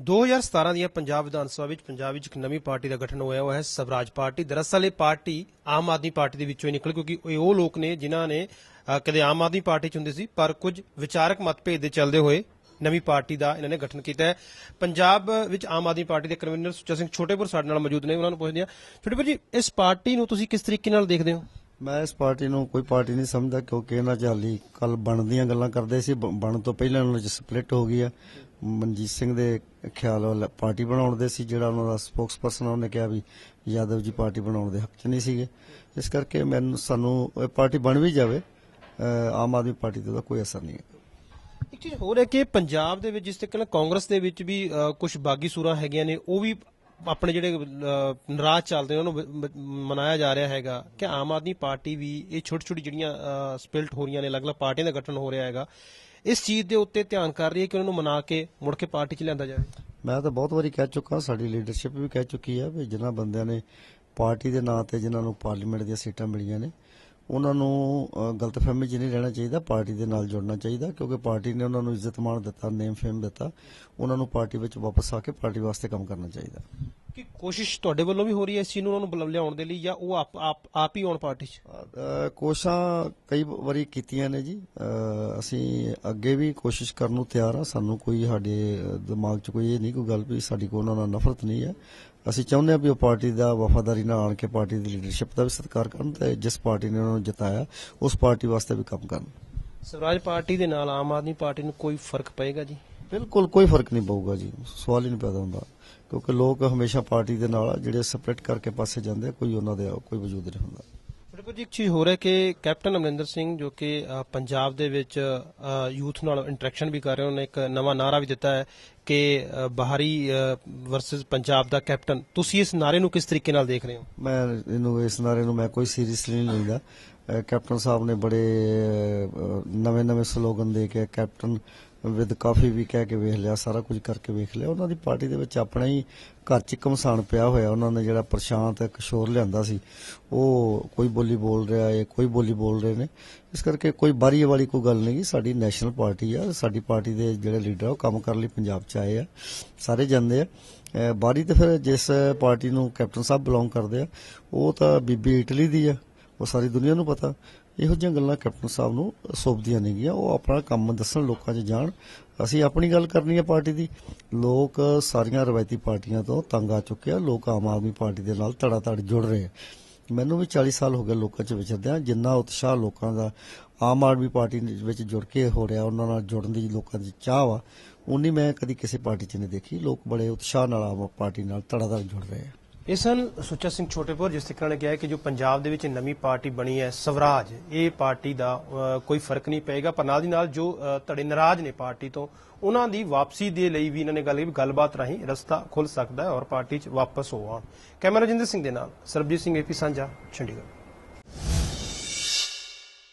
2017 ਦੀਆਂ ਪੰਜਾਬ ਵਿਧਾਨ ਸਭਾ ਵਿੱਚ ਪੰਜਾਬ ਵਿੱਚ ਇੱਕ ਨਵੀਂ ਪਾਰਟੀ ਦਾ ਗਠਨ ਹੋਇਆ ਹੋਇਆ ਹੈ ਸਵਰਾਜ ਪਾਰਟੀ। ਦਰਅਸਲ ਇਹ ਪਾਰਟੀ ਆਮ ਆਦਮੀ ਪਾਰਟੀ ਦੇ ਵਿੱਚੋਂ ਹੀ ਨਿਕਲੀ ਕਿਉਂਕਿ ਇਹ ਉਹ ਲੋਕ ਨੇ ਜਿਨ੍ਹਾਂ ਨੇ ਕਦੇ ਆਮ ਆਦਮੀ ਪਾਰਟੀ ਚ ਹੁੰਦੇ ਸੀ, ਪਰ ਕੁਝ ਵਿਚਾਰਕ ਮਤਭੇਦ ਦੇ ਚੱਲਦੇ ਹੋਏ ਨਵੀਂ ਪਾਰਟੀ ਦਾ ਇਹਨਾਂ ਨੇ ਗਠਨ ਕੀਤਾ ਹੈ। ਪੰਜਾਬ ਵਿੱਚ ਆਮ ਆਦਮੀ ਪਾਰਟੀ ਦੇ ਕਨਵੀਨਰ ਸੁੱਚਾ ਸਿੰਘ ਛੋਟੇਪੁਰ ਸਾਡੇ ਨਾਲ ਮੌਜੂਦ ਨੇ, ਉਹਨਾਂ ਨੂੰ ਪੁੱਛਦੇ ਹਾਂ। ਛੋਟੇਪੁਰ ਜੀ ਇਸ ਪਾਰਟੀ ਨੂੰ ਤੁਸੀਂ ਕਿਸ ਤਰੀਕੇ ਨਾਲ ਦੇਖਦੇ ਹੋ? ਮੈਂ ਇਸ ਪਾਰਟੀ ਨੂੰ ਕੋਈ ਪਾਰਟੀ ਨਹੀਂ ਸਮਝਦਾ ਕਿਉਂਕਿ ਇਹਨਾਂ ਚਾਲੀ ਕੱਲ ਬਣਦੀਆਂ ਗੱਲਾਂ ਕਰਦੇ ਸੀ ਬਣ ਤੋਂ ਪਹਿਲਾਂ ਉਹਨਾਂ ਚ ਸਪਲਿਟ ਹੋ ਗਈ ਆ ਮਨਜੀਤ ਸਿੰਘ ਦੇ ਖਿਆਲ ਵੱਲ ਪਾਰਟੀ ਬਣਾਉਣ ਦੇ ਸੀ ਜਿਹੜਾ ਉਹਨਾਂ ਦਾ ਸਪੋਕਸਪਰਸਨ ਉਹਨੇ ਕਿਹਾ ਵੀ ਯਾਦਵ ਜੀ ਪਾਰਟੀ ਬਣਾਉਣ ਦੇ ਹੱਕ 'ਚ ਨਹੀਂ ਸੀਗੇ। ਇਸ ਕਰਕੇ ਮੈਨੂੰ ਸਾਨੂੰ ਇਹ ਪਾਰਟੀ ਬਣ ਵੀ ਜਾਵੇ ਆਮ ਆਦਮੀ ਪਾਰਟੀ ਤੇ ਕੋਈ ਅਸਰ ਨਹੀਂ ਹੈ। ਇੱਕ ਚੀਜ਼ ਹੋਰ ਹੈ ਕਿ ਪੰਜਾਬ ਦੇ ਵਿੱਚ ਜਿਸ ਤਰੀਕੇ ਨਾਲ ਕਾਂਗਰਸ ਦੇ ਵਿੱਚ ਵੀ ਕੁਝ ਬਾਗੀ ਸੂਰਾਂ ਹੈਗੀਆਂ ਨੇ ਉਹ ਵੀ ਆਪਣੇ ਜਿਹੜੇ ਅ, ਨਾਰਾਜ਼ ਚੱਲਦੇ ਨੇ ਉਹਨੂੰ ਮਨਾਇਆ ਜਾ ਰਿਹਾ ਹੈਗਾ। ਕਿ ਆਮ ਆਦਮੀ ਪਾਰਟੀ ਵੀ ਇਹ ਛੋਟੀ ਛੋਟੀ ਜਿਹੜੀਆਂ ਸਪਿਲਟ ਹੋ ਰਹੀਆਂ ਨੇ ਅਲੱਗ-ਅਲੱਗ ਪਾਰਟੀਆਂ ਦਾ ਗਠਨ ਹੋ ਰਿਹਾ ਹੈਗਾ। ਇਸ ਚੀਜ਼ ਦੇ ਉੱਤੇ ਧਿਆਨ ਕਰ ਰਹੀ ਹੈ ਕਿ ਉਹਨਾਂ ਨੂੰ ਮਨਾ ਕੇ ਮੁੜ ਕੇ ਪਾਰਟੀ 'ਚ ਲਿਆਂਦਾ ਜਾਵੇ। ਮੈਂ ਤਾਂ ਬਹੁਤ ਵਾਰੀ ਕਹਿ ਚੁੱਕਾ ਸਾਡੀ ਲੀਡਰਸ਼ਿਪ ਵੀ ਕਹਿ ਚੁੱਕੀ ਹੈ ਵੀ ਜਿਨ੍ਹਾਂ ਬੰਦਿਆਂ ਨੇ ਪਾਰਟੀ ਦੇ ਨਾਂ ਤੇ ਜਿਨ੍ਹਾਂ ਨੂੰ ਪਾਰਲੀਮੈਂਟ ਦੀਆਂ ਸੀਟਾਂ ਮਿਲੀਆਂ ਨੇ ਉਹਨਾਂ ਨੂੰ ਅ, ਗਲਤਫਹਿਮੀ 'ਚ ਨਹੀਂ ਰਹਿਣਾ ਚਾਹੀਦਾ ਪਾਰਟੀ ਦੇ ਨਾਲ ਜੁੜਨਾ ਚਾਹੀਦਾ ਕਿਉਂਕਿ ਪਾਰਟੀ ਨੇ ਉਹਨਾਂ ਨੂੰ ਇੱਜ਼ਤ ਮਾਣ ਦਿੱਤਾ ਨੇਮ ਫੇਮ ਦਿੱਤਾ ਉਹਨਾਂ ਨੂੰ ਪਾਰਟੀ ਵਿੱਚ ਵਾਪਸ ਆ ਕੇ ਪਾਰਟੀ ਵਾਸਤੇ ਕੰਮ ਕਰਨਾ ਚਾਹੀਦਾ। ਕਿ ਕੋਸ਼ਿਸ਼ ਤੁਹਾਡੇ ਵੱਲੋਂ ਵੀ ਹੋ ਰਹੀ ਹੈ ਇਸ ਚੀਜ਼ ਨੂੰ ਉਹਨਾਂ ਨੂੰ ਲਿਆਉਣ ਦੇ ਲਈ ਜਾਂ ਉਹ ਆਪ ਆਪ ਆਪ ਹੀ ਆਉਣ ਪਾਰਟੀ 'ਚ? ਕੋਸ਼ਾਂ ਕਈ ਵਾਰੀ ਕੀਤੀਆਂ ਨੇ ਜੀ। ਅਸੀਂ ਅੱਗੇ ਵੀ ਕੋਸ਼ਿਸ਼ ਕਰਨ ਨੂੰ ਤਿਆਰ ਆ। ਸਾਨੂੰ ਕੋਈ ਸਾਡੇ ਦਿਮਾਗ 'ਚ ਕੋਈ ਇਹ ਨਹੀਂ ਕੋਈ ਗੱਲ ਵੀ ਸਾਡੀ ਕੋਈ ਉਹਨਾਂ ਨਾਲ ਨਫ਼ਰਤ ਨਹੀਂ ਹੈ। ਅਸੀਂ ਚਾਹੁੰਦੇ ਹਾਂ ਵੀ ਉਹ ਪਾਰਟੀ ਦਾ ਵਫਾਦਾਰੀ ਨਾਲ ਆਣ ਕੇ ਪਾਰਟੀ ਦੀ ਲੀਡਰਸ਼ਿਪ ਦਾ ਵੀ ਸਤਿਕਾਰ ਕਰਨ ਤੇ ਜਿਸ ਪਾਰਟੀ ਨੇ ਉਹਨਾਂ ਨੂੰ ਜਿਤਾਇਆ ਉਸ ਪਾਰਟੀ ਵਾਸਤੇ ਵੀ ਕੰਮ ਕਰਨ। ਸਵਰਾਜ ਪਾਰਟੀ ਦੇ ਨਾਲ ਆਮ ਆਦਮੀ ਪਾਰਟੀ ਨੂੰ ਕੋਈ ਫ਼ਰਕ ਪਏਗਾ ਜੀ? ਬਿਲਕੁਲ ਕੋਈ ਫ਼ਰਕ ਨਹੀਂ ਪਊਗਾ ਜੀ। ਸਵਾਲ ਹੀ ਨਹੀਂ ਪੈਦਾ ਹੁੰਦਾ। ਕਿਉਂਕਿ ਲੋਕ ਹਮੇਸ਼ਾ ਪਾਰਟੀ ਦੇ ਨਾਲ ਜਿਹੜੇ ਸਪਲਿਟ ਕਰਕੇ ਪਾਸੇ ਜਾਂਦੇ ਕੋਈ ਉਹਨਾਂ ਦੇ ਕੋਈ ਵਜੂਦ ਨਹੀਂ ਹੁੰਦਾ। ਬਿਲਕੁਲ ਜੀ ਇੱਕ ਚੀਜ਼ ਹੈ ਕਿ ਕੈਪਟਨ ਅਮਰਿੰਦਰ ਸਿੰਘ ਜੋ ਕਿ ਪੰਜਾਬ ਦੇ ਵਿੱਚ ਯੂਥ ਨਾਲ ਇੰਟਰੈਕਸ਼ਨ ਵੀ ਕਰ ਰਹੇ ਉਹਨਾਂ ਇੱਕ ਨਵਾਂ ਨਾਰਾ ਵੀ ਦਿੱਤਾ ਹੈ ਕਿ ਬਾਹਰੀ ਵਰਸਸ ਪੰਜਾਬ ਦਾ ਕੈਪਟਨ। ਤੁਸੀਂ ਇਸ ਨਾਰੇ ਨੂੰ ਕਿਸ ਤਰੀਕੇ ਨਾਲ ਦੇਖ ਰਹੇ ਹੋ? ਮੈਂ ਇਹਨੂੰ ਇਸ ਨਾਰੇ ਨੂੰ ਮੈਂ ਕੋਈ ਸੀਰੀਅਸਲੀ ਨਹੀਂ ਲੈਂਦਾ। ਕੈਪਟਨ ਸਾਹਿਬ ਨੇ ਬੜੇ ਨਵੇਂ ਨਵੇਂ ਸਲੋਗਨ ਦੇ ਕੇ ਕੈਪਟਨ ਵਿਦ ਕਾਫੀ ਵੀ ਕਹਿ ਕੇ ਵੇਖ ਲਿਆ, ਸਾਰਾ ਕੁਝ ਕਰਕੇ ਵੇਖ ਲਿਆ। ਉਹਨਾਂ ਦੀ ਪਾਰਟੀ ਦੇ ਵਿੱਚ ਆਪਣਾ ਹੀ ਘਰ ਚ ਕਮਸਾਨ ਪਿਆ ਹੋਇਆ। ਉਹਨਾਂ ਨੇ ਜਿਹੜਾ ਪ੍ਰਸ਼ਾਂਤ ਕਿਸ਼ੋਰ ਲਿਆਂਦਾ ਸੀ, ਉਹ ਕੋਈ ਬੋਲੀ ਬੋਲ ਰਿਹਾ ਹੈ, ਕੋਈ ਬੋਲੀ ਬੋਲ ਰਹੇ ਨੇ। ਇਸ ਕਰਕੇ ਕੋਈ ਬਾਰੀ ਵਾਲੀ ਕੋਈ ਗੱਲ ਨਹੀਂ, ਸਾਡੀ ਨੈਸ਼ਨਲ ਪਾਰਟੀ ਆ। ਸਾਡੀ ਪਾਰਟੀ ਦੇ ਜਿਹੜੇ ਲੀਡਰ ਆ, ਉਹ ਕੰਮ ਕਰਨ ਲਈ ਪੰਜਾਬ ਚ ਆਏ ਆ। ਸਾਰੇ ਜਾਂਦੇ ਆ। ਅਹ ਬਾਰੀ ਤੇ ਫਿਰ ਜਿਸ ਪਾਰਟੀ ਨੂੰ ਕੈਪਟਨ ਸਾਹਿਬ ਬਿਲੋਂਗ ਕਰਦੇ ਆ, ਉਹ ਤਾਂ ਬੀਬੀ ਇਟਲੀ ਦੀ ਆ। ਉਹ ਸਾਰੀ ਦੁਨੀਆ ਨੂੰ ਪਤਾ। ਇਹੋ ਜਿਹੀਆਂ ਗੱਲਾਂ ਕੈਪਟਨ ਸਾਹਿਬ ਨੂੰ ਸੌਂਪਦੀਆਂ ਨੇਗੀਆਂ ਉਹ ਆਪਣਾ ਕੰਮ ਦੱਸਣ ਲੋਕਾਂ 'ਚ ਜਾਣ। ਅਸੀਂ ਆਪਣੀ ਗੱਲ ਕਰਨੀ ਹੈ ਪਾਰਟੀ ਦੀ। ਲੋਕ ਸਾਰੀਆਂ ਰਵਾਇਤੀ ਪਾਰਟੀਆਂ ਤੋਂ ਤੰਗ ਆ ਚੁੱਕੇ ਆ। ਲੋਕ ਆਮ ਆਦਮੀ ਪਾਰਟੀ ਦੇ ਨਾਲ ਧੜਾ ਧੜ ਜੁੜ ਰਹੇ ਆ। ਮੈਨੂੰ ਵੀ 40 ਸਾਲ ਹੋ ਗਏ ਲੋਕਾਂ 'ਚ ਵਿਚਰਦਿਆਂ ਜਿੰਨਾ ਉਤਸ਼ਾਹ ਲੋਕਾਂ ਦਾ ਆਮ ਆਦਮੀ ਪਾਰਟੀ ਵਿੱਚ ਜੁੜ ਕੇ ਹੋ ਰਿਹਾ, ਉਹਨਾਂ ਨਾਲ ਜੁੜਨ ਦੀ ਲੋਕਾਂ ਦੀ ਚਾਹ ਵਾ, ਉਨੀ ਮੈਂ ਕਦੀ ਕਿਸੇ ਪਾਰਟੀ 'ਚ ਨਹੀਂ ਦੇਖੀ। ਲੋਕ ਬੜੇ ਉਤਸ਼ਾਹ ਨਾਲ ਆਮ ਪਾਰਟੀ ਨਾਲ ਧੜਾ ਧੜ ਜੁੜ ਰਹੇ ਆ। ਇਹ ਸਨ ਸੁੱਚਾ ਸਿੰਘ ਛੋਟੇਪੁਰ, ਜਿਸ ਤਰੀਕੇ ਨੇ ਕਿਹਾ ਕਿ ਜੋ ਪੰਜਾਬ ਦੇ ਵਿੱਚ ਨਵੀਂ ਪਾਰਟੀ ਬਣੀ ਹੈ, ਸਵਰਾਜ, ਇਹ ਪਾਰਟੀ ਦਾ ਕੋਈ ਫ਼ਰਕ ਨਹੀਂ ਪਏਗਾ, ਪਰ ਨਾਲ ਦੀ ਨਾਲ ਜੋ ਧੜੇ ਨਾਰਾਜ਼ ਨੇ ਪਾਰਟੀ ਤੋਂ, ਉਹਨਾਂ ਦੀ ਵਾਪਸੀ ਦੇ ਲਈ ਵੀ ਇਹਨਾਂ ਨੇ ਗੱਲ ਵੀ ਗੱਲਬਾਤ ਰਾਹੀਂ ਰਸਤਾ ਖੁੱਲ ਸਕਦਾ ਹੈ ਔਰ ਪਾਰਟੀ 'ਚ ਵਾਪਸ ਹੋ ਆਉਣ ਕੈਮਰਾ ਜਿੰਦਰ ਸਿੰਘ ਦੇ ਨਾਲ ਸਰਬਜੀਤ ਸਿੰਘ ਏਪੀ ਸਾਂਝਾ, ਚੰਡੀਗੜ੍ਹ।